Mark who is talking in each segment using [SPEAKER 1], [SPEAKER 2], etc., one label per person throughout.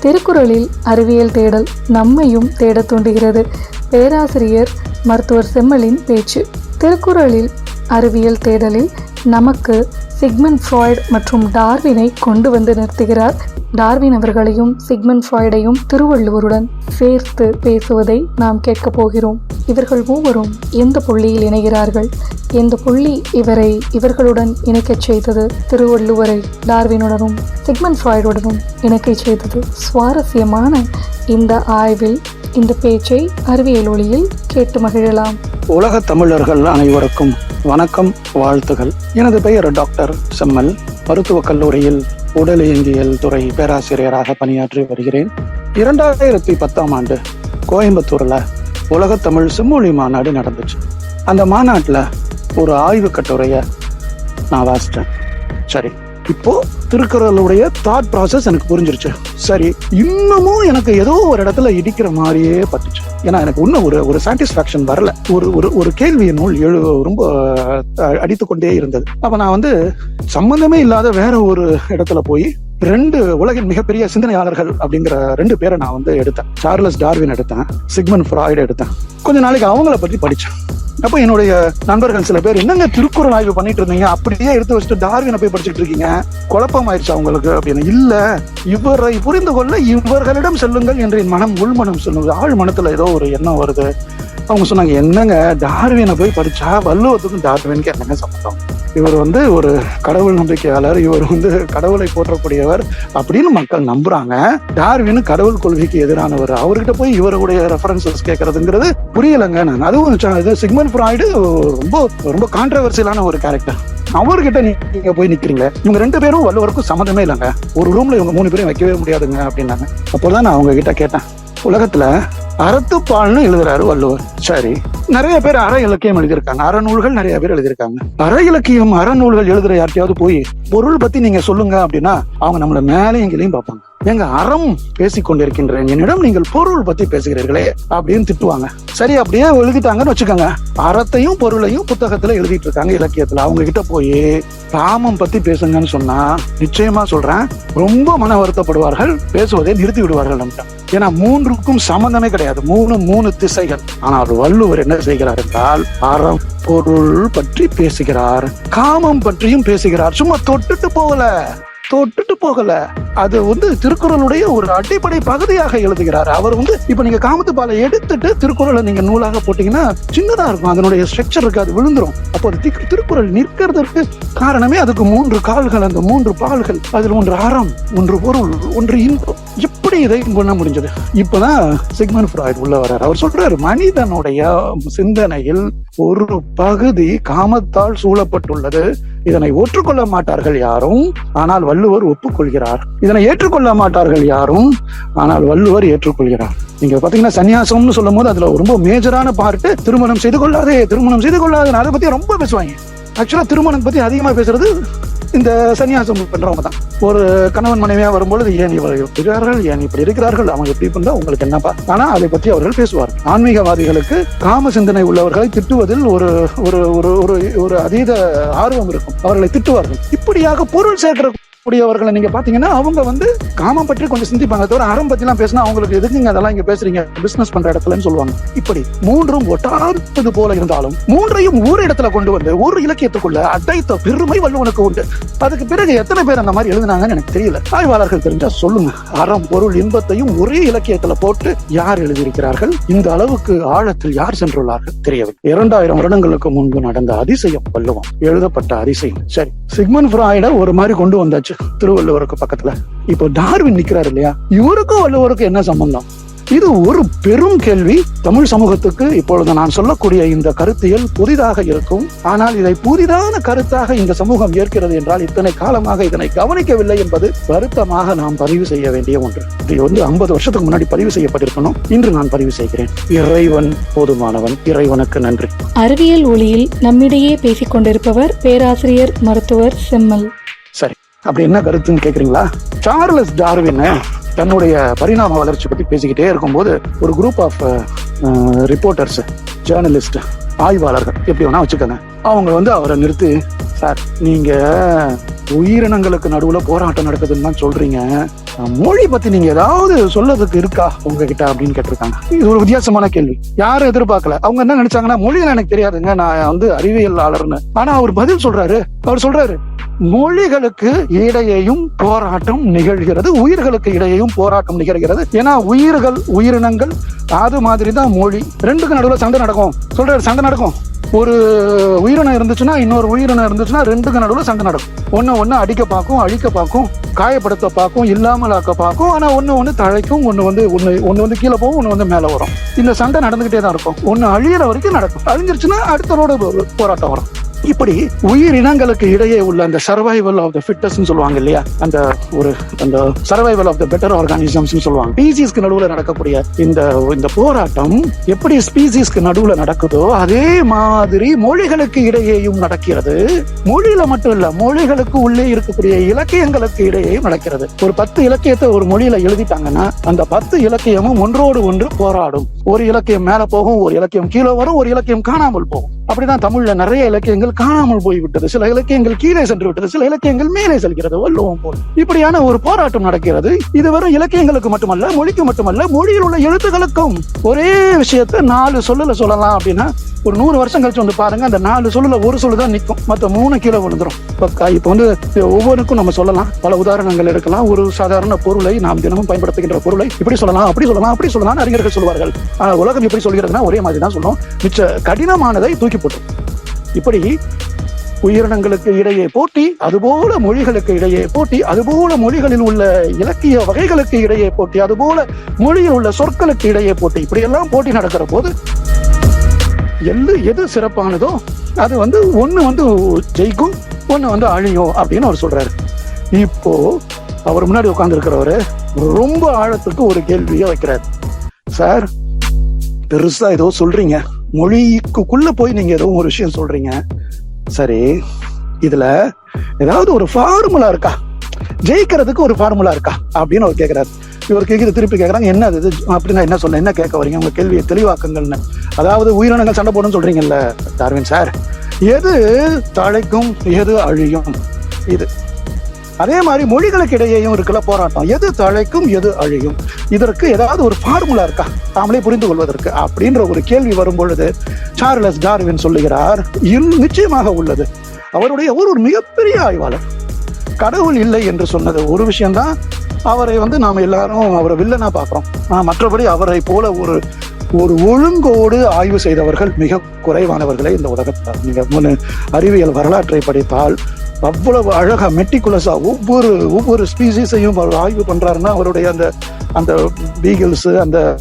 [SPEAKER 1] திருக்குறளில் அறிவியல் தேடல் நம்மையும் தேடத் தூண்டுகிறது. பேராசிரியர் மருத்துவர் செம்மலின் பேச்சு. திருக்குறளில் அறிவியல் தேடலில் நமக்கு சிக்மன் ஃப்ராய்ட் மற்றும் டார்வினை கொண்டு வந்து நிறுத்துகிறார். டார்வின் அவர்களையும் சிக்மன் ஃப்ராய்டையும் திருவள்ளுவருடன் சேர்த்து பேசுவதை நாம் கேட்கப் போகிறோம். இவர்கள் மூவரும் எந்த புள்ளியில் இணைகிறார்கள்? இந்த புள்ளி இவரை இவர்களுடன் இணைக்கச் செய்தது திருவள்ளுவரை டார்வினுடனும் சிக்மன் ஃப்ராய்டுடனும் இணைக்கச் செய்தது. சுவாரஸ்யமான இந்த ஆய்வில் இந்த பேச்சை அறிவியல் ஒளியில் கேட்டு மகிழலாம்.
[SPEAKER 2] உலக தமிழர்கள் அனைவருக்கும் வணக்கம் வாழ்த்துகள். எனது பெயர் டாக்டர் செம்மல். மருத்துவக் கல்லூரியில் உடலியங்கியல் துறை பேராசிரியராக பணியாற்றி வருகிறேன். இரண்டாயிரத்தி பத்தாம் ஆண்டு கோயம்புத்தூர்ல உலக தமிழ் செம்மொழி மாநாடு நடந்துச்சு. அந்த மாநாட்டில் ஒரு ஆய்வு கட்டுரையை நான் வாசித்தேன். சரி இப்போ திருக்குறளுடைய தாட் ப்ராசஸ் எனக்கு புரிஞ்சிருச்சு. சரி இன்னமும் எனக்கு ஏதோ ஒரு இடத்துல இடிக்கிற மாதிரியே பட்டுச்சு. ஏன்னா எனக்கு இன்னும் ஒரு ஒரு சாட்டிஸ்ஃபேக்ஷன் வரல. ஒரு ஒரு ஒரு கேள்வி நூல் எழு ரொம்ப அஹ், அடித்துக்கொண்டே இருந்தது. அப்ப நான் வந்து சம்பந்தமே இல்லாத வேற ஒரு இடத்துல போய் ரெண்டு உலகின் மிகப்பெரிய சிந்தனையாளர்கள் அப்படிங்கிற ரெண்டு பேரை நான் வந்து எடுத்தேன். சார்லஸ் டார்வின் எடுத்தேன் சிக்மன் ஃப்ராய்டு எடுத்தேன். கொஞ்ச நாளைக்கு அவங்கள பற்றி படிச்சேன். அப்ப என்னுடைய நண்பர்கள் சில பேர் என்னங்க திருக்குறள் ஆய்வு பண்ணிட்டு இருந்தீங்க? அப்படியே எடுத்து வச்சுட்டு டார்வினை போய் படிச்சுட்டு இருக்கீங்க? குழப்பம் ஆயிடுச்சு அவங்களுக்கு அப்படின்னு? இல்ல. இவரை புரிந்து கொள்ள இவர்களிடம் செல்லுங்கள் என்று என் மனம் உள்மனம் சொல்லுங்க ஆழ் மனத்துல ஏதோ ஒரு எண்ணம் வருது. அவங்க சொன்னாங்க என்னங்க? டார்வினை போய் படிச்சா வள்ளுவத்துக்கும் டார்வினுக்கு என்னங்க சம்பந்தம்? இவர் வந்து ஒரு கடவுள் நம்பிக்கையாளர். இவர் வந்து கடவுளை போற்றக்கூடியவர் அப்படின்னு மக்கள் நம்புறாங்க. டார்வின் கடவுள் கொள்கைக்கு எதிரானவர். அவர்கிட்ட போய் இவருடைய ரெஃபரன்சஸ் கேட்கறதுங்கிறது புரியலங்க நான். அதுவும் சிக்மன் ஃப்ராய்டு ரொம்ப ரொம்ப கான்ட்ரவர்சியலான ஒரு கேரக்டர் அவர்கிட்ட நீங்க போய் நிக்கிறீங்க. இவங்க ரெண்டு பேரும் வள்ளுவருக்கும் சம்மந்தமே இல்லைங்க. ஒரு ரூம்ல இவங்க மூணு பேரும் வைக்கவே முடியாதுங்க அப்படின்னாங்க. அப்போதான் நான் அவங்க கிட்ட கேட்டேன். உலகத்துல அறத்துப்பால்னு எழுதுறாரு வள்ளுவர். சரி நிறைய பேர் அற இலக்கியம் எழுதியிருக்காங்க. அறநூல்கள் நிறைய பேர் எழுதியிருக்காங்க. அற இலக்கியம் அறநூல்கள் எழுதுற யார்கிட்டயாவது போய் பொருள் பத்தி நீங்க சொல்லுங்க அப்படின்னா அவங்க நம்மள மேலே எங்கேயும் பார்ப்பாங்க. எங்க அறம் பேசிக் கொண்டிருக்கின்றேன் என்னிடம் நீங்கள் பொருள் பத்தி பேசுகிறீர்களே அப்படின்னு திட்டுவாங்க. சரி அப்படியே எழுதிட்டாங்கன்னு வச்சுக்கோங்க. அறத்தையும் பொருளையும் புத்தகத்துல எழுதிட்டு இருக்காங்க இலக்கியத்துல. அவங்க கிட்ட போய் காமம் பத்தி பேசுங்கன்னு சொன்னா நிச்சயமா சொல்றேன். ரொம்ப மன வருத்தப்படுவார்கள் பேசுவதை நிறுத்தி விடுவார்கள் நம்மகிட்ட ஏன்னா மூன்றுக்கும் சம்பந்தமே கிடையாது. மூணு மூணு திசைகள். ஆனால் வள்ளுவர் என்ன செய்கிறார் என்றால் அறம் பொருள் பற்றி பேசுகிறார். காமம் பற்றியும் பேசுகிறார். சும்மா தொட்டுட்டு போகல. தொட்டுட்டு போகல. அது வந்து திருக்குறளுடைய ஒரு அடிப்படை பகுதியாக எழுதுகிறார். அவர் வந்து இப்ப நீங்க காமத்து பாலை எடுத்துட்டு திருக்குறளை நீங்க நூலாக போட்டீங்கன்னா சின்னதா இருக்கும். அதனுடைய ஸ்ட்ரக்சர் இருக்கு அது விழுந்துரும். அப்போ அது திருக்குறள் நிற்கிறதற்கு காரணமே அதுக்கு மூன்று கால்கள். அந்த மூன்று பால்கள் அதில் ஒன்று அறம் ஒன்று பொருள் ஒன்று இன்பம். எப்படி இதை பண்ண முடிஞ்சது? இப்பதான் சிக்மன் ஃப்ராய்ட் உள்ள வர்றார். அவர் சொல்றாரு மனிதனுடைய சிந்தனையில் ஒரு பகுதி காமத்தால் சூழப்பட்டுள்ளது. இதனை ஒற்றுக்கொள்ள மாட்டார்கள் யாரும். ஆனால் வள்ளுவர் ஒப்புக்கொள்கிறார். இதனை ஏற்றுக்கொள்ள மாட்டார்கள் யாரும். ஆனால் வள்ளுவர் ஏற்றுக்கொள்கிறார். நீங்க பாத்தீங்கன்னா சன்னியாசம்னு சொல்லும் போது அதுல ரொம்ப மேஜரான பார்ட்டு திருமணம் செய்து கொள்ளாதே திருமணம் செய்து கொள்ளாதே. அதை பத்தி ரொம்ப பேசுவாங்க. ஆக்சுவலா திருமணம் பத்தி அதிகமா பேசுறது இந்த சன்னியாசம் பண்றவங்க தான். ஒரு கணவன் மனைவியா வரும்பொழுது ஏன் இவர்கள் இருக்கிறார்கள்? ஏன் இப்படி இருக்கிறார்கள்? அவங்க எப்படி பண்றா உங்களுக்கு என்னப்பா? ஆனா அதை பத்தி அவர்கள் பேசுவார்கள். ஆன்மீகவாதிகளுக்கு காம சிந்தனை உள்ளவர்களை திட்டுவதில் ஒரு ஒரு ஒரு ஒரு ஒரு அதீத ஆர்வம் இருக்கும். அவர்களை திட்டுவார்கள். இப்படியாக பொருள் சேர்க்கிற கூடியவர்களை நீங்க பாத்தீங்கன்னா அவங்க வந்து காமம் பற்றி கொஞ்சம் சிந்திப்பாங்க. தவிர அறம் பத்தி எல்லாம் பேசினா அவங்களுக்கு எதுக்குங்க அதெல்லாம் இங்க பேசுறீங்க? பிசினஸ் பண்ற இடத்துலன்னு சொல்லுவாங்க. இப்படி மூன்றும் ஒட்டாதது போல இருந்தாலும் மூன்றையும் ஒரு இடத்துல கொண்டு வந்து ஒரு இலக்கியத்துக்குள்ள அடைத்த பெருமை வள்ளுவனுக்கு உண்டு. அதுக்கு பிறகு எத்தனை பேர் அந்த மாதிரி எழுதினாங்கன்னு எனக்கு தெரியல. ஆய்வாளர்கள் தெரிஞ்சா சொல்லுங்க. அறம் பொருள் இன்பத்தையும் ஒரே இலக்கியத்துல போட்டு யார் எழுதியிருக்கிறார்கள்? இந்த அளவுக்கு ஆழத்தில் யார் சென்றுள்ளார்கள்? தெரியவில்லை. இரண்டாயிரம் வருடங்களுக்கு முன்பு நடந்த அதிசயம் வள்ளுவம். எழுதப்பட்ட அதிசயம். சரி சிக்மன் ஃப்ராய்ட ஒரு மாதிரி கொண்டு வந்தாச்சு. திருவள்ளுவருக்கு பக்கத்துல. இப்போ டார்வின் நிக்கிறாரு இல்லையா? இவருக்கும் வள்ளுவருக்கும் என்ன சம்பந்தம்? இது ஒரு பெரும் கேள்வி. தமிழ் சமூகத்துக்கு இப்பொழுது நான் சொல்லக்கூடிய இந்த கருத்தியல் புதிதாக இருக்கும். ஆனால் இதை புதிதான கருத்தாக இந்த சமூகம் ஏற்கிறது என்றால் இத்தனை காலமாக இதனை கவனிக்கவில்லை என்பது வருத்தமாக நாம் பதிவு செய்ய வேண்டிய ஒன்று. இது வந்து ஐம்பது வருஷத்துக்கு முன்னாடி பதிவு செய்யப்பட்டிருக்கணும். இன்று நான் பதிவு செய்கிறேன். இறைவன் போதுமானவன். இறைவனுக்கு நன்றி.
[SPEAKER 1] அறிவியல் ஒளியில் நம்மிடையே பேசிக் கொண்டிருப்பவர் பேராசிரியர் மருத்துவர் செம்மல்.
[SPEAKER 2] அப்படி என்ன கருத்துன்னு கேக்குறீங்களா? சார்லஸ் டார்வின் தன்னுடைய பரிணாம வளர்ச்சி பத்தி பேசிக்கிட்டே இருக்கும்போது ஒரு குரூப் ஆஃப் ரிப்போர்ட்டர்ஸ் ஜேர்னலிஸ்ட் ஆய்வாளர்கள் எப்படி வேணா வச்சுக்கோங்க. அவங்க வந்து அவரை நிறுத்தி சார் நீங்க உயிரினங்களுக்கு நடுவுல போராட்டம் நடக்குதுன்னு தான் சொல்றீங்க. மொழி பத்தி நீங்க ஏதாவது சொல்லதுக்கு இருக்கா உங்ககிட்ட அப்படின்னு கேட்டிருக்காங்க. இது ஒரு வித்தியாசமான கேள்வி. யாரும் எதிர்பார்க்கல. அவங்க என்ன நினைச்சாங்கன்னா மொழியில எனக்கு தெரியாதுங்க நான் வந்து அறிவியலாளர்னு. ஆனா அவர் பதில் சொல்றாரு. அவர் சொல்றாரு மொழிகளுக்கு இடையேயும் போராட்டம் நிகழ்கிறது உயிர்களுக்கு இடையேயும் போராட்டம் நிகழ்கிறது. ஏன்னா உயிர்கள் உயிரினங்கள் அது மாதிரி தான் மொழி. ரெண்டுக்கு நடுவுல சண்டை நடக்கும். சொல்றாரு சண்டை நடக்கும். ஒரு உயிரினம் இருந்துச்சுன்னா இன்னொரு உயிரினம் இருந்துச்சுன்னா ரெண்டுக்கு நடுவில் சண்டை நடக்கும். ஒன்று ஒன்று அடிக்க பார்க்கும் அழிக்க பார்க்கும் காயப்படுத்த பார்க்கும் இல்லாமல் ஆக்க பார்க்கும். ஆனால் ஒன்று ஒன்று தழைக்கும் ஒன்று வந்து ஒன்று ஒன்று வந்து கீழே போகும் ஒன்று வந்து மேலே வரும். இந்த சண்டை நடந்துகிட்டே தான் இருக்கும். ஒன்று அழியிற வரைக்கும் நடக்கும். அழிஞ்சிருச்சுன்னா அடுத்தவரோட போராட்டம் வரும். இப்படி உயிரினங்களுக்கு இடையே உள்ள அந்த சர்வைவல் ஆஃப் த ஃபிட்டஸ்ட் சொல்லுவாங்க இல்லையா? அந்த ஒரு அந்த survival of the better organisms சொல்லுவாங்க. ஸ்பீசிஸ்க்கு நடுவுல நடக்கக்கூடிய இந்த இந்த போராட்டம் எப்படி ஸ்பீசிஸ்க்கு நடுவுல நடக்குதோ அதே மாதிரி மொழிகளுக்கு இடையேயும் நடக்கிறது. மொழியில மட்டும் இல்ல மொழிகளுக்கு உள்ளே இருக்கக்கூடிய இலக்கியங்களுக்கு இடையேயும் நடக்கிறது. ஒரு பத்து இலக்கியத்தை ஒரு மொழியில எழுதிட்டாங்கன்னா அந்த பத்து இலக்கியமும் ஒன்றோடு ஒன்று போராடும். ஒரு இலக்கியம் மேல போகும் ஒரு இலக்கியம் கீழே வரும் ஒரு இலக்கியம் காணாமல் போகும். அப்படிதான் தமிழ்ல நிறைய இலக்கியங்கள் காணாமல் போய்விட்டது. சில இலக்கியங்கள் கீழே சென்று விட்டது சில இலக்கியங்கள் மேலே செல்கிறது. வள்ளுவம் போல். இப்படியான ஒரு போராட்டம் நடக்கிறது. இது வரும் இலக்கியங்களுக்கு மட்டுமல்ல மொழிக்கு மட்டுமல்ல மொழியில் உள்ள எழுத்துக்களுக்கும் ஒரே விஷயத்த நாலு சொல்லுல சொல்லலாம் அப்படின்னா ஒரு நூறு வருஷம் கழிச்சு வந்து பாருங்க அந்த நாலு சொல்லுல ஒரு சொல்லு தான் நிற்கும் மற்ற மூணு கீழே விழுந்துரும். இப்போ வந்து ஒவ்வொன்றுக்கும் நம்ம சொல்லலாம். பல உதாரணங்கள் எடுக்கலாம். ஒரு சாதாரண பொருளை நாம் தினமும் பயன்படுத்துகின்ற பொருளை இப்படி சொல்லலாம் அப்படி சொல்லலாம் அப்படி சொல்லலாம் அறிஞர்கள் சொல்வார்கள். உலகம் எப்படி சொல்கிறதுனா ஒரே மாதிரி தான் சொல்லும். மிச்ச கடினமானதை தூக்கி போட்டு. இப்படி உயிரினங்களுக்கு இடையே போட்டி அதுபோல மொழிகளுக்கு இடையே போட்டி அதுபோல மொழிகளில் உள்ள இலக்கிய வகைகளுக்கு இடையே போட்டி அதுபோல மொழியில் உள்ள சொற்களுக்கு இடையே போட்டி இப்படியெல்லாம் போட்டி நடக்கிற போது எது எது சிறப்பானதோ அது வந்து ஒண்ணு வந்து ஜெயிக்கும் ஒண்ணு வந்து அழியும் அப்படின்னு அவர் சொல்றாரு. இப்போ அவர் முன்னாடி உட்கார்ந்து ரொம்ப ஆழத்துக்கு ஒரு கேள்வியை வைக்கிறார். சார் பெருசா ஏதோ சொல்றீங்க. மொழிக்குள்ள போய் நீங்க ஏதோ ஒரு விஷயம் சொல்றீங்க. சரி இதுல ஏதாவது ஒரு ஃபார்முலா இருக்கா? ஜெயிக்கிறதுக்கு ஒரு ஃபார்முலா இருக்கா? அப்படின்னு அவர் கேட்கிறாரு இவர் கேக்குது திருப்பி கேட்குறாங்க என்ன அது? அப்படின்னு அப்படின்னா என்ன சொல்ல என்ன கேட்க வரீங்க? உங்க கேள்வியை தெளிவாக்குங்கள்னு. அதாவது உயிரினங்கள் சண்டை போடணும்னு சொல்றீங்கல்ல டார்வின் சார். எது தழைக்கும் எது அழியும்? இது. அதே மாதிரி மொழிகளுக்கு இடையேயும் இருக்குல்ல போராட்டம். எது தழைக்கும் எது அழியும். இதற்கு ஏதாவது ஒரு ஃபார்முலா இருக்கா? தாமளே புரிந்து கொள்வதற்கு அப்படின்ற ஒரு கேள்வி வரும் பொழுது சார்லஸ் டார்வின் சொல்லுகிறார் இன்னும் நிச்சயமாக உள்ளது. அவருடைய ஒரு ஒரு மிகப்பெரிய ஆய்வாளர். கடவுள் இல்லை என்று சொன்னது ஒரு விஷயம்தான். அவரை வந்து நாம் எல்லாரும் அவரை வில்லனா பார்க்குறோம். ஆனா மற்றபடி அவரை போல ஒரு ஒரு ஒழுங்கோடு ஆய்வு செய்தவர்கள் மிக குறைவானவர்களே இந்த உலகத்தில். நீங்கள் முன்னு அறிவியல் வரலாற்றை படித்தால் அவ்வளவு அழகா மெட்டிகுலஸா ஒவ்வொரு ஒவ்வொரு ஸ்பீசிஸையும் அவர் ஆய்வு பண்றாருன்னா அவருடைய அந்த அந்த பீகிள்ஸ் அந்த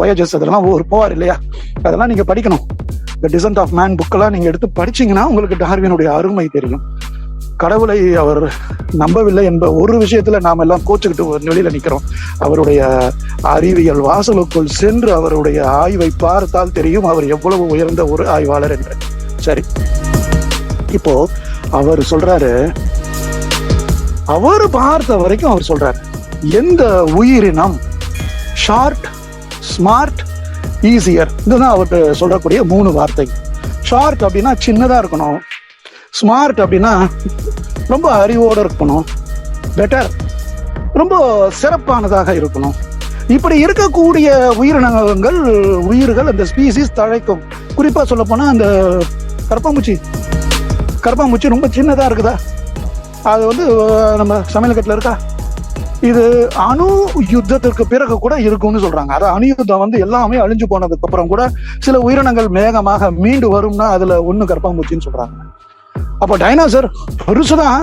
[SPEAKER 2] வயஜஸ் அதெல்லாம் ஒரு போவார் இல்லையா? அதெல்லாம் நீங்க படிக்கணும். த டிசன்ட் ஆஃப் மேன் புக்கெல்லாம் நீங்க எடுத்து படிச்சீங்கன்னா உங்களுக்கு டார்வினுடைய அருமை தெரியும். கடவுளை அவர் நம்பவில்லை என்ப ஒரு விஷயத்துல நாம் எல்லாம் கோச்சுக்கிட்டு ஒரு வெளியில நிக்கிறோம். அவருடைய அறிவியல் வாசலுக்குள் சென்று அவருடைய ஆய்வை பார்த்தால் தெரியும் அவர் எவ்வளவு உயர்ந்த ஒரு ஆய்வாளர் என்று. சரி. இப்போ அவர் சொல்றாரு அவர் பார்த்த வரைக்கும் அவர் சொல்றாரு எந்த உயிரினம் ஷார்ட் ஸ்மார்ட் ஈஸியர் இதுதான் அவர் சொல்லக்கூடிய மூணு வார்த்தை. ஷார்ட் அப்படின்னா சின்னதா இருக்கணும். ஸ்மார்ட் அப்படின்னா ரொம்ப அறிவோடு இருக்கணும். பெட்டர் ரொம்ப சிறப்பானதாக இருக்கணும். இப்படி இருக்கக்கூடிய உயிரினங்கள் உயிர்கள் அந்த ஸ்பீசிஸ் தழைக்கும். குறிப்பாக சொல்ல போனால் அந்த கரப்பாம்பூச்சி. கரப்பாம்பூச்சி ரொம்ப சின்னதாக இருக்குதா? அது வந்து நம்ம சமையல் கட்டில் இருக்கா? இது அணு யுத்தத்திற்கு பிறகு கூட இருக்கும்னு சொல்றாங்க. அது அணு யுத்தம் வந்து எல்லாமே அழிஞ்சு போனதுக்கு அப்புறம் கூட சில உயிரினங்கள் வேகமாக மீண்டு வரும்னா அதுல ஒண்ணு கரப்பாம்பூச்சின்னு சொல்றாங்க. அப்போ டைனோசர் பெருசுதான்.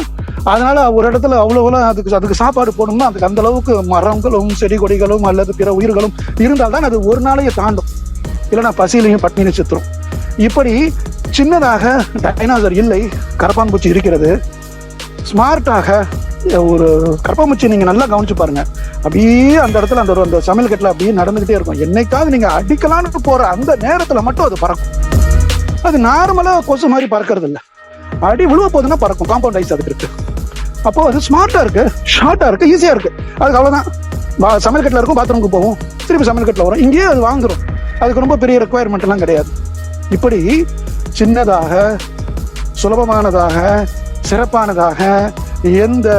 [SPEAKER 2] அதனால ஒரு இடத்துல அவ்வளவுலாம் அதுக்கு அதுக்கு சாப்பாடு போடணும்னா அதுக்கு அந்த அளவுக்கு மரங்களும் செடி கொடிகளும் அல்லது பிற உயிர்களும் இருந்தால்தான் அது ஒரு நாளையே தாண்டும். இல்லைன்னா பசியிலையும் பட்டினி சித்திரும். இப்படி சின்னதாக டைனாசர் இல்லை கரப்பான்பூச்சி இருக்கிறது. ஸ்மார்ட்டாக ஒரு கரப்பாம்பூச்சி நீங்கள் நல்லா கவனிச்சு பாருங்க. அப்படியே அந்த இடத்துல அந்த ஒரு- அந்த சமையல் கட்டில் அப்படியே நடந்துகிட்டே இருக்கும். என்னைக்காவது நீங்கள் அடிக்கலான்னு போகிற அந்த நேரத்தில் மட்டும் அது பறக்கும். அது நார்மலாக கொசு மாதிரி பறக்கிறது இல்லை. அடி விழுவ போதுன்னா பறக்கும். காம்பவுண்ட் ஐஸ் அதுக்கு இருக்கு. அப்போ அது ஸ்மார்ட்டாக இருக்கு ஷார்ட்டாக இருக்கு ஈஸியாக இருக்கு. அதுக்கு அவ்வளோதான் வா- சமையல் கட்டில் இருக்கும் பாத்ரூமுக்கு போகும் திருப்பி சமையல் கட்டில் வரும். இங்கேயே அது வாங்குறோம் அதுக்கு ரொம்ப பெரிய ரெக்குவயர்மெண்ட்லாம் கிடையாது. இப்படி சின்னதாக சுலபமானதாக சிறப்பானதாக எந்த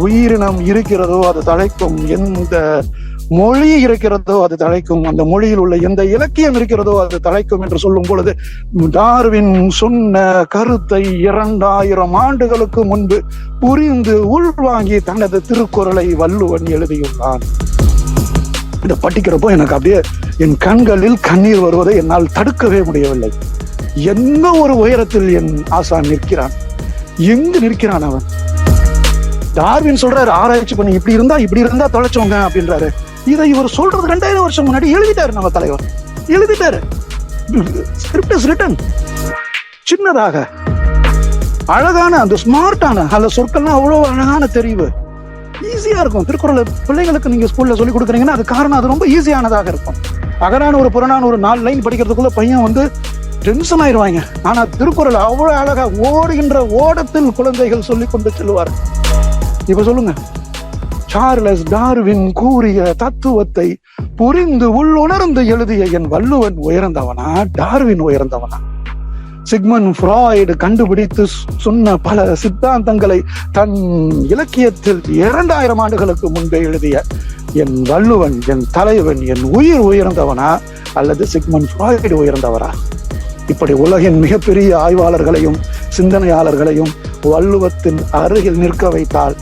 [SPEAKER 2] உயிரினம் இருக்கிறதோ அது தழைக்கும் எந்த மொழி இருக்கிறதோ அது தழைக்கும் அந்த மொழியில் உள்ள எந்த இலக்கியம் இருக்கிறதோ அது தழைக்கும் என்று சொல்லும் பொழுது டார்வின் சொன்ன கருத்தை இரண்டாயிரம் ஆண்டுகளுக்கு முன்பு புரிந்து உள்வாங்கி தனது திருக்குறளை வள்ளுவன் எழுதியுள்ளான். இதை படிக்கிறப்போ எனக்கு அப்படியே என் கண்களில் கண்ணீர் வருவதை என்னால் தடுக்கவே முடியவில்லை. என்ன ஒரு உயரத்தில் என் ஆசான் நிற்கிறான்? எங்கு நிற்கிறான் அவன்? டார்வின் சொல்றாரு ஆராய்ச்சி பண்ணி இப்படி இருந்தா இப்படி இருந்தா தொலைச்சவங்க அப்படின்றாரு. இதை இவர் சொல்றது ரெண்டாயிரம் வருஷம் முன்னாடி எழுதிட்டாரு நம்ம தலைவர். எழுதிட்டாரு. ஸ்கிரிப்ட் இஸ் ரிட்டன் சின்னதாக. அழகான அந்த ஸ்மார்ட்டான அந்த சொற்கள்லாம் அவ்வளவு அழகான தெரிவு. ஈஸியா இருக்கும். திருக்குறளை பிள்ளைங்களுக்கு நீங்க ஸ்கூல்ல சொல்லி கொடுக்குறீங்கன்னா அது காரணம் அது ரொம்ப ஈஸியானதாக இருக்கும். அகரான ஒரு புறநான ஒரு நாலு லைன் படிக்கிறதுக்குள்ள பையன் வந்து டென்ஷன் ஆயிடுவாங்க. ஆனா திருக்குறள் அவ்வளவு அழகா ஓடுகின்ற ஓடத்தில் குழந்தைகள் சொல்லி கொண்டு செல்வார் இப்ப சொல்லுங்க. சார்லஸ் டார்வின் கூறிய தத்துவத்தை புரிந்து உள்ளுணர்ந்து எழுதிய என் வள்ளுவன் உயர்ந்தவனா? டார்வின் உயர்ந்தவனா? சிக்மன் ஃப்ராய்டு கண்டுபிடித்து சொன்ன பல சித்தாந்தங்களை தன் இலக்கியத்தில் இரண்டாயிரம் ஆண்டுகளுக்கு முன்பே எழுதிய என் வள்ளுவன் என் தலைவன் என் உயிர் உயர்ந்தவனா? அல்லது சிக்மன் ஃப்ராய்டு உயர்ந்தவரா? இப்படி உலகின் மிகப்பெரிய ஆய்வாளர்களையும் சிந்தனையாளர்களையும் வள்ளுவத்தின் அருகில் நிற்க வைத்தால்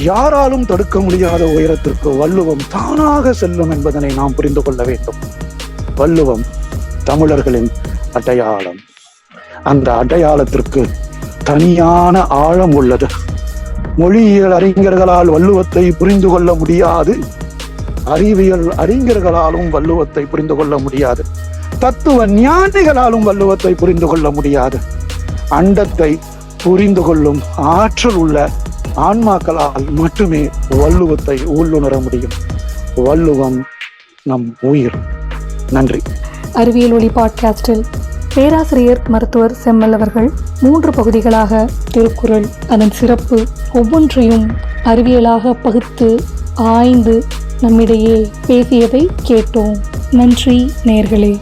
[SPEAKER 2] யாராலும் தடுக்க முடியாத உயரத்திற்கு வள்ளுவம் தானாக செல்லும் என்பதனை நாம் புரிந்து கொள்ள வேண்டும். வள்ளுவம் தமிழர்களின் அடையாளம். அந்த அடையாளத்திற்கு தனியான ஆழம் உள்ளது. மொழியியல் அறிஞர்களால் வள்ளுவத்தை புரிந்து கொள்ள முடியாது. அறிவியல் அறிஞர்களாலும் வள்ளுவத்தை புரிந்து கொள்ள முடியாது. தத்துவ ஞானிகளாலும் வள்ளுவத்தை புரிந்து கொள்ள முடியாது. அண்டத்தை புரிந்து கொள்ளும் ஆற்றல் உள்ள ஆன்மாக்களால் மட்டுமே வள்ளுவத்தை உள்ளுணர முடியும். வள்ளுவம் நம் உயிர். நன்றி.
[SPEAKER 1] அறிவியல் ஒளி பாட்காஸ்டில் பேராசிரியர் மருத்துவர் செம்மல் அவர்கள் மூன்று பகுதிகளாக திருக்குறள் அதன் சிறப்பு ஒவ்வொன்றையும் அறிவியலாக பகுத்து ஆய்ந்து நம்மிடையே பேசியதை கேட்டோம். நன்றி நேர்களே.